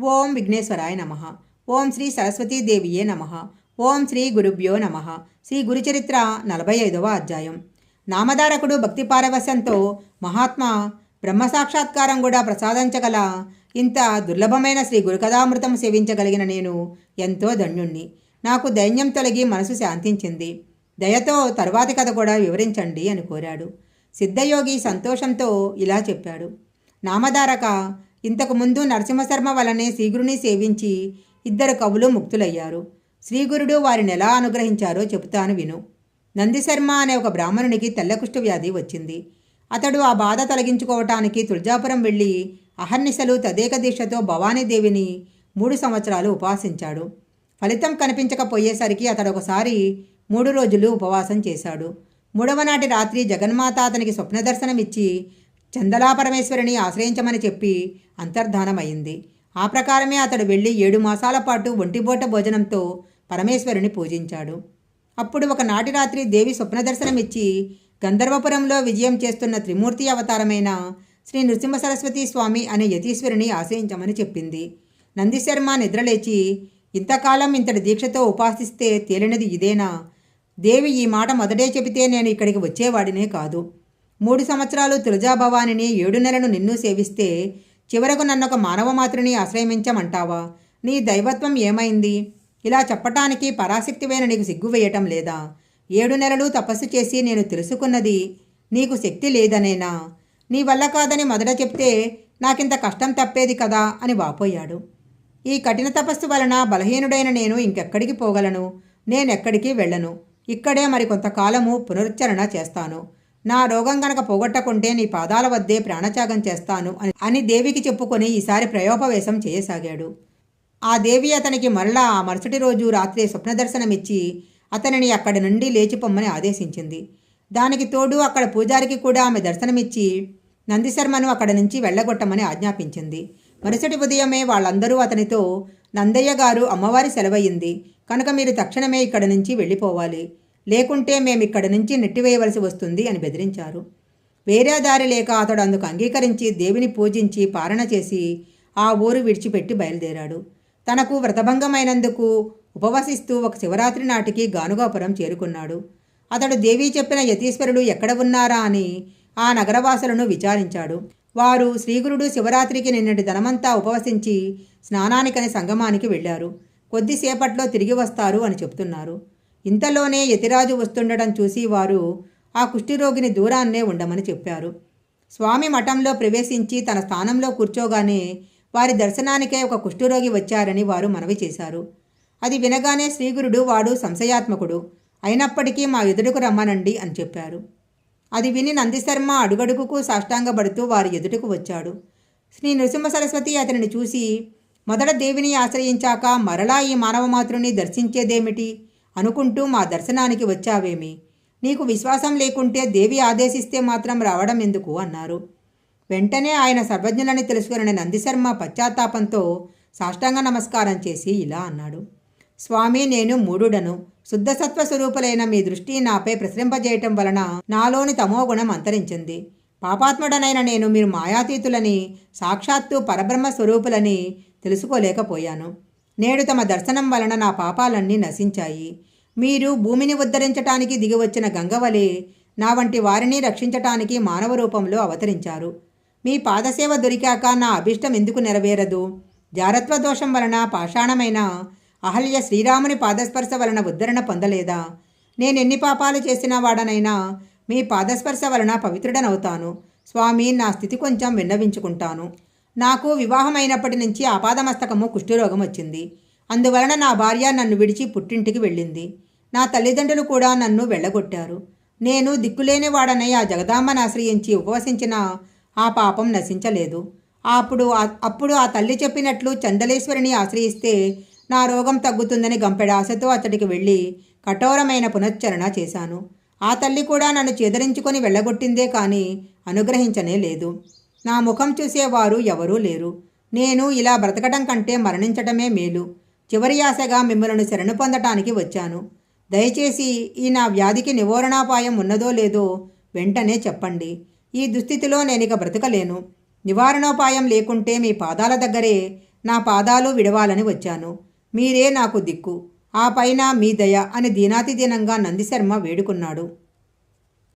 ఓం విఘ్నేశ్వరాయ నమ. ఓం శ్రీ సరస్వతీదేవియే నమ. ఓం శ్రీ గురుభ్యో నమ. శ్రీ గురుచరిత్ర నలభై ఐదవ అధ్యాయం. నామధారకుడు భక్తి పారవశ్యంతో మహాత్మా బ్రహ్మ సాక్షాత్కారం కూడా ప్రసాదించగల ఇంత దుర్లభమైన శ్రీ గురుకథామృతం సేవించగలిగిన నేను ఎంతో ధన్యుణ్ణి. నాకు దైన్యం తొలగి మనసు శాంతించింది. దయతో తరువాతి కథ కూడా వివరించండి అని కోరాడు. సిద్ధయోగి సంతోషంతో ఇలా చెప్పాడు. నామధారక ఇంతకు ముందు నరసింహశర్మ వలనే శ్రీగురుని సేవించి ఇద్దరు కవులు ముక్తులయ్యారు. శ్రీగురుడు వారిని ఎలా అనుగ్రహించారో చెబుతాను విను. నందిశర్మ అనే ఒక బ్రాహ్మణునికి తెల్లకుష్ఠ వ్యాధి వచ్చింది. అతడు ఆ బాధ తొలగించుకోవటానికి తుల్జాపురం వెళ్ళి అహర్నిశలు తదేక దీక్షతో భవానీదేవిని మూడు సంవత్సరాలు ఉపాసించాడు. ఫలితం కనిపించకపోయేసరికి అతడు ఒకసారి మూడు రోజులు ఉపవాసం చేశాడు. మూడవ నాటి రాత్రి జగన్మాత అతనికి స్వప్నదర్శనమిచ్చి చందలాపరమేశ్వరిని ఆశ్రయించమని చెప్పి అంతర్ధానమైంది ఆ ప్రకారమే అతడు వెళ్ళి ఏడు మాసాల పాటు ఒంటిబోట భోజనంతో పరమేశ్వరుని పూజించాడు. అప్పుడు ఒక నాటి రాత్రి దేవి స్వప్న దర్శనమిచ్చి గంధర్వపురంలో విజయం చేస్తున్న త్రిమూర్తి అవతారమైన శ్రీ నృసింహ సరస్వతి స్వామి అనే యతీశ్వరుని ఆశ్రయించమని చెప్పింది. నందిశర్మ నిద్రలేచి ఇంతకాలం ఇంతటి దీక్షతో ఉపాసిస్తే తేలినది ఇదేనా? దేవి ఈ మాట మొదటే చెబితే నేను ఇక్కడికి వచ్చేవాడినే కాదు. మూడు సంవత్సరాలు తులజాభవానిని ఏడు నెలలు నిన్ను సేవిస్తే చివరకు నన్నొక మానవ మాతృని ఆశ్రయించమంటావా? నీ దైవత్వం ఏమైంది? ఇలా చెప్పటానికి పరాశక్తివైన నీకు సిగ్గు వేయటం లేదా? ఏడు నెలలు తపస్సు చేసి నేను తెలుసుకున్నది నీకు శక్తి లేదనేనా? నీ వల్ల కాదని మొదట చెప్తే నాకింత కష్టం తప్పేది కదా? అని వాపోయాడు. ఈ కఠిన తపస్సు వలన బలహీనుడైన నేను ఇంకెక్కడికి పోగలను? నేనెక్కడికి వెళ్ళను? ఇక్కడే మరి కొంతకాలము పునరుచ్చరణ చేస్తాను. నా రోగం గనక పోగొట్టకుంటే నీ పాదాల వద్దే ప్రాణత్యాగం చేస్తాను అని అని దేవికి చెప్పుకొని ఈసారి ప్రయోపవేశం చేయసాగాడు. ఆ దేవి అతనికి మరలా ఆ మరుసటి రోజు రాత్రి స్వప్న దర్శనమిచ్చి అతనిని అక్కడి నుండి లేచిపోమ్మని ఆదేశించింది. దానికి తోడు అక్కడ పూజారికి కూడా ఆమె దర్శనమిచ్చి నందిశర్మను అక్కడి నుంచి వెళ్ళగొట్టమని ఆజ్ఞాపించింది. మరుసటి ఉదయమే వాళ్ళందరూ అతనితో నందయ్య గారు అమ్మవారి సెలవయ్యింది కనుక మీరు తక్షణమే ఇక్కడి నుంచి వెళ్ళిపోవాలి. లేకుంటే మేము ఇక్కడి నుంచి నెట్టివేయవలసి వస్తుంది అని బెదిరించారు. వేరే దారి లేక అతడు అందుకు అంగీకరించి దేవిని పూజించి పారణ చేసి ఆ ఊరు విడిచిపెట్టి బయలుదేరాడు. తనకు వ్రతభంగమైనందుకు ఉపవసిస్తూ ఒక శివరాత్రి నాటికి గానుగాపురం చేరుకున్నాడు. అతడు దేవి చెప్పిన యతీశ్వరుడు ఎక్కడ ఉన్నారా అని ఆ నగరవాసులను విచారించాడు. వారు శ్రీగురుడు శివరాత్రికి నిన్నటి ధనమంతా ఉపవసించి స్నానానికని సంగమానికి వెళ్ళారు. కొద్దిసేపట్లో తిరిగి వస్తారు అని చెప్తున్నారు. ఇంతలోనే యతిరాజు వస్తుండటం చూసి వారు ఆ కుష్ఠిరోగిని దూరాన్నే ఉండమని చెప్పారు. స్వామి మఠంలో ప్రవేశించి తన స్థానంలో కూర్చోగానే వారి దర్శనానికే ఒక కుష్ఠరోగి వచ్చారని వారు మనవి చేశారు. అది వినగానే శ్రీగురుడు వాడు సంశయాత్మకుడు అయినప్పటికీ మా ఎదుటకు రమ్మనండి అని చెప్పారు. అది విని నందిశర్మ అడుగడుగుకు సాష్టాంగపడుతూ వారి ఎదుటకు వచ్చాడు. శ్రీ నృసింహ సరస్వతి అతనిని చూసి మొదట దేవిని ఆశ్రయించాక మరలా ఈ మానవమాతృని దర్శించేదేమిటి? అనుకుంటూ మా దర్శనానికి వచ్చావేమి? నీకు విశ్వాసం లేకుంటే దేవి ఆదేశిస్తే మాత్రం రావడం ఎందుకు? అన్నారు. వెంటనే ఆయన సర్వజ్ఞులని తెలుసుకున్న నందిశర్మ పశ్చాత్తాపంతో సాష్టాంగ నమస్కారం చేసి ఇలా అన్నాడు. స్వామి నేను మూడుడను. శుద్ధసత్వ స్వరూపులైన మీ దృష్టి నాపై ప్రసరింపజేయటం వలన నాలోని తమోగుణం అంతరించింది. పాపాత్ముడనైన నేను మీరు మాయాతీతులని సాక్షాత్తు పరబ్రహ్మ స్వరూపులని తెలుసుకోలేకపోయాను. నేడు తమ దర్శనం వలన నా పాపాలన్నీ నశించాయి. మీరు భూమిని ఉద్ధరించటానికి దిగివచ్చిన గంగవలే నా వంటి వారిని రక్షించటానికి మానవ రూపంలో అవతరించారు. మీ పాదసేవ దొరికాక నా అభిష్టం ఎందుకు నెరవేరదు? జారత్వ దోషం వలన పాషాణమైన అహల్య శ్రీరాముని పాదస్పర్శ వలన ఉద్ధరణ పొందలేదా? నేను ఎన్ని పాపాలు చేసిన వాడనైనా మీ పాదస్పర్శ వలన పవిత్రుడనవుతాను. స్వామి నా స్థితి కొంచెం విన్నవించుకుంటాను. నాకు వివాహమైనప్పటి నుంచి ఆపాదమస్తకము కుష్ఠరోగం వచ్చింది. అందువలన నా భార్య నన్ను విడిచి పుట్టింటికి వెళ్ళింది. నా తల్లిదండ్రులు కూడా నన్ను వెళ్ళగొట్టారు. నేను దిక్కులేని వాడనై ఆ జగదాంబను ఆశ్రయించి ఉపవసించిన ఆ పాపం నశించలేదు. అప్పుడు అప్పుడు ఆ తల్లి చెప్పినట్లు చందలేశ్వరిని ఆశ్రయిస్తే నా రోగం తగ్గుతుందని గంపెడ ఆశతో అతడికి వెళ్ళి కఠోరమైన పునశ్చరణ చేశాను. ఆ తల్లి కూడా నన్ను చేదరించుకొని వెళ్ళగొట్టిందే కానీ అనుగ్రహించనే లేదు. నా ముఖం చూసేవారు ఎవరూ లేరు. నేను ఇలా బ్రతకటం కంటే మరణించటమే మేలు. చివరి ఆశగా మిమ్మల్ని శరణు పొందటానికి వచ్చాను. దయచేసి ఈ నా వ్యాధికి నివారణాపాయం ఉన్నదో లేదో వెంటనే చెప్పండి. ఈ దుస్థితిలో నేనిక బ్రతకలేను. నివారణోపాయం లేకుంటే మీ పాదాల దగ్గరే నా పాదాలు విడవాలని వచ్చాను. మీరే నాకు దిక్కు. ఆ పైన మీ దయ అని దీనాతిదీనంగా నందిశర్మ వేడుకున్నాడు.